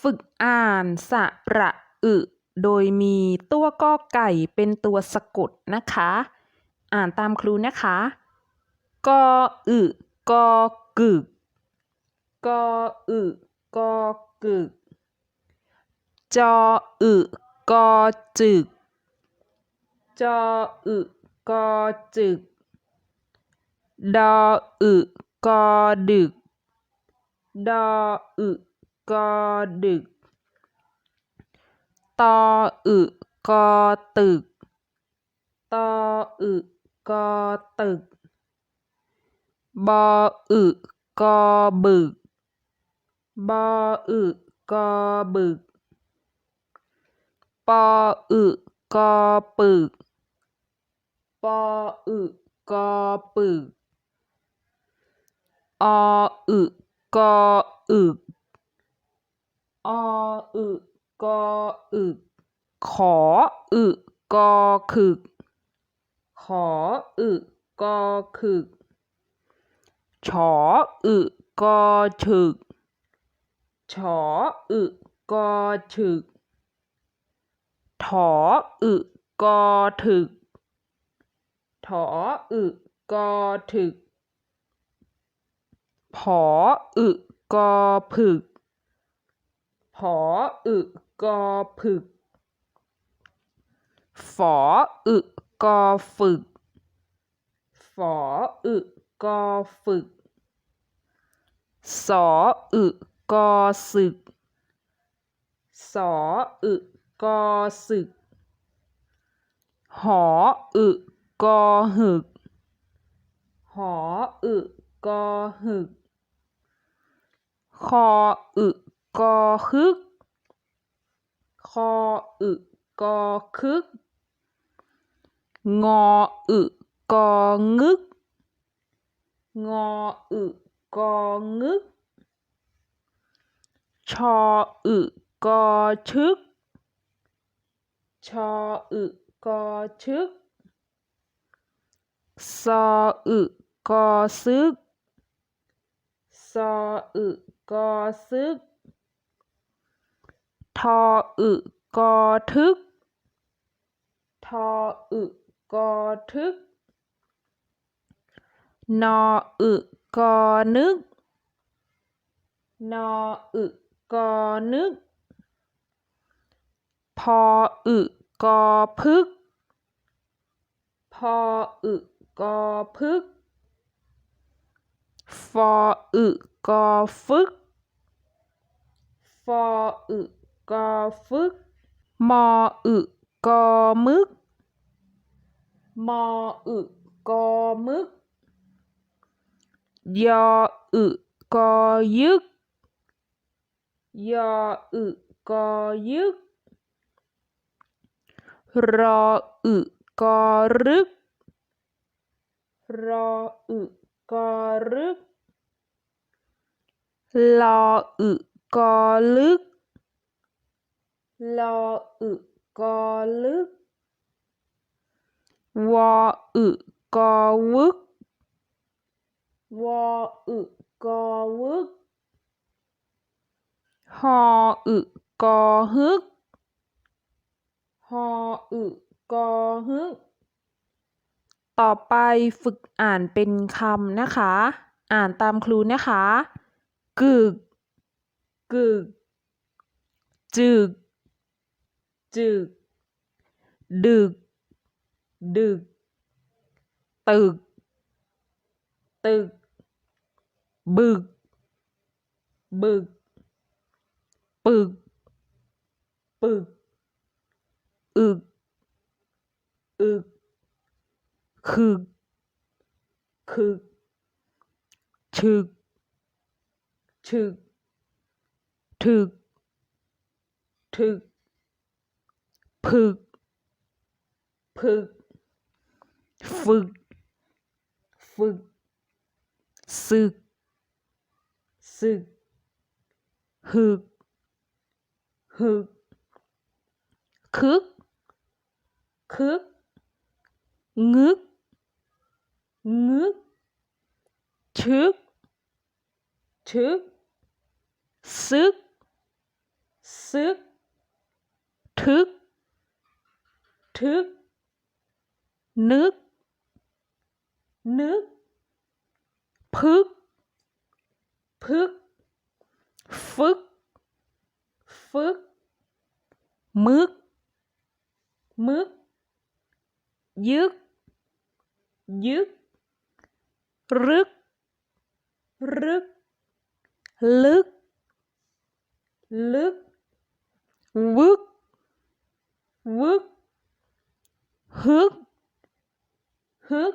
ฝึกอ่านสะระอึ โดยมีตัวกอไก่เป็นตัวสะกดนะคะ อ่านตามครูนะคะกออึกอกึกกออึกอกึกจออึกอจึกจออึกอจึก ดออึกอดึก ดออึ กอดึก ตออึกอตึก ตออึกอตึก บออึกอบึก บออึกอบึก ปออึกอปึก ปออึกอปึก ออึกออึก ออึกออึก ขออึกอขึก ขออึกอขึก ฉออึกอฉึก ฉออึกอฉึก ถออึกอถึก ถออึกอถึก ผออึกอผึก ผออึกอผึก ฝออึกอฝึก ฝออึกอฝึก สออึกอสึก สออึกอสึก หออึกอหึก หออึกอหึก คออึ กอคึก คออึกอคึก งออึกองึก งออึกองึก ชออึกอชึก ชออึกอชึกซออึกอซึกซออึกอซึก ทออึกอทึก ทออึกอทึก นออึกอนึก นออึกอนึก พออึกอพึก พออึกอพึก ฟออึกอฟึก ฟออึ กอฟึก มออึกอมึก มออึกอมึก ยออึกอยึก ยออึกอยึก รออึกอรึก รออึกอรึก ลออึกอลึก ลออึกอลึก วออึกอวึก วออึกอวึก หออึกอฮึก หออึกอฮึก ต่อไปฝึกอ่านเป็นคำนะคะ อ่านตามครูนะคะ กึก กึก จึก จึก ดึก ดึก ตึก ตึก บึก บึก ปึก ปึก อึก อึก คึก คึก ฉึก ฉึก ถึก ถึก ผึกผึก ฝึก ฝึกสึกสึก หึก หึก คึก คึก งึก งึก ชึก ชึก ซึก ซึก ทึก ทึก นึก นึก พึก พึกฟึกฟึก มึก มึก ยึก ยึก รึก รึก ลึก ลึก วึก วึก ฮึกฮึก